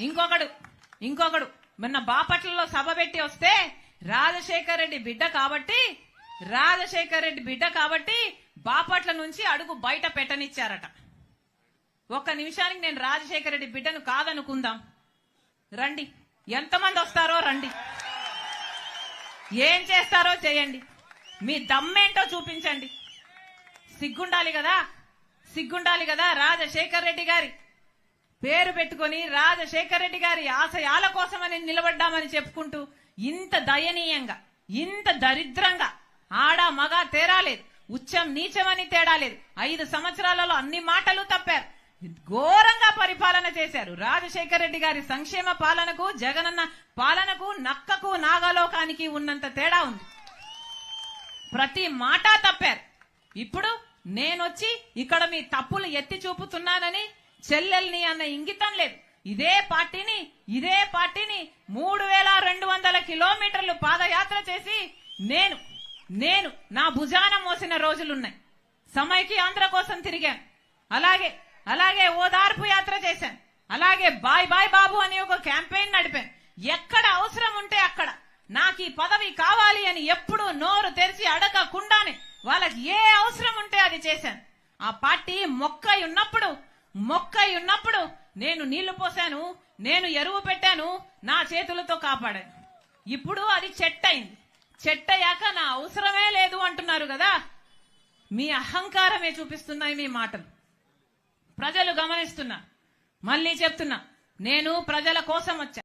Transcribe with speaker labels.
Speaker 1: ఇంకొకడు ఇంకొకడు. మొన్న బాపట్లలో సభ పెట్టి వస్తే రాజశేఖర్ రెడ్డి బిడ్డ కాబట్టి రాజశేఖర్ రెడ్డి బిడ్డ కాబట్టి బాపట్ల నుంచి అడుగు బయట పెట్టనిచ్చారట. ఒక్క నిమిషానికి నేను రాజశేఖర రెడ్డి బిడ్డను కాదనుకుందాం. రండి. ఎంతమంది వస్తారో రండి. ఏం చేస్తారో చేయండి. మీ దమ్మేంటో చూపించండి. సిగ్గుండాలి కదా? సిగ్గుండాలి కదా రాజశేఖర్ రెడ్డి గారి? పేరు పెట్టుకొని రాజశేఖర్ రెడ్డి గారి ఆశయాల కోసమని నిలబడ్డామని చెప్పుకుంటూ ఇంత దయనీయంగా ఇంత దరిద్రంగా ఆడ మగ తేరాలేదు ఉచ్చం నీచమని తేడా లేదు. ఐదు సంవత్సరాలలో అన్ని మాటలు తప్పారు. ఘోరంగా పరిపాలన చేశారు. రాజశేఖర్ రెడ్డి గారి సంక్షేమ పాలనకు జగనన్న పాలనకు నక్కకు నాగలోకానికి ఉన్నంత తేడా ఉంది. ప్రతి మాట తప్పారు. ఇప్పుడు నేనొచ్చి ఇక్కడ మీ తప్పులు ఎత్తి చూపుతున్నానని చెల్లెల్ని అన్న ఇంగితం లేదు. ఇదే పార్టీని ఇదే పార్టీని మూడు వేల రెండు వందల కిలోమీటర్లు పాదయాత్ర చేసి నేను నేను నా భుజాన మోసిన రోజులున్నాయి. సమైకి ఆంధ్ర కోసం తిరిగాను. అలాగే అలాగే ఓదార్పు యాత్ర చేశాను. అలాగే బాయ్ బాయ్ బాబు అని ఒక క్యాంపెయిన్ నడిపాను. ఎక్కడ అవసరం ఉంటే అక్కడ. నాకు ఈ పదవి కావాలి అని ఎప్పుడు నోరు తెరిచి అడగకుండానే వాళ్ళకి ఏ అవసరం ఉంటే అది చేశాను. ఆ పార్టీ మొక్కై ఉన్నప్పుడు మొక్కై ఉన్నప్పుడు నేను నీళ్ళు పోశాను నేను ఎరువు పెట్టాను నా చేతులతో కాపాడాను. ఇప్పుడు అది చెట్టయింది. చెట్టయ్యాక నా అవసరమే లేదు అంటున్నారు కదా. మీ అహంకారమే చూపిస్తున్నాయి మీ మాటలు. ప్రజలు గమనిస్తున్నా. మళ్ళీ చెప్తున్నా. నేను ప్రజల కోసం వచ్చా.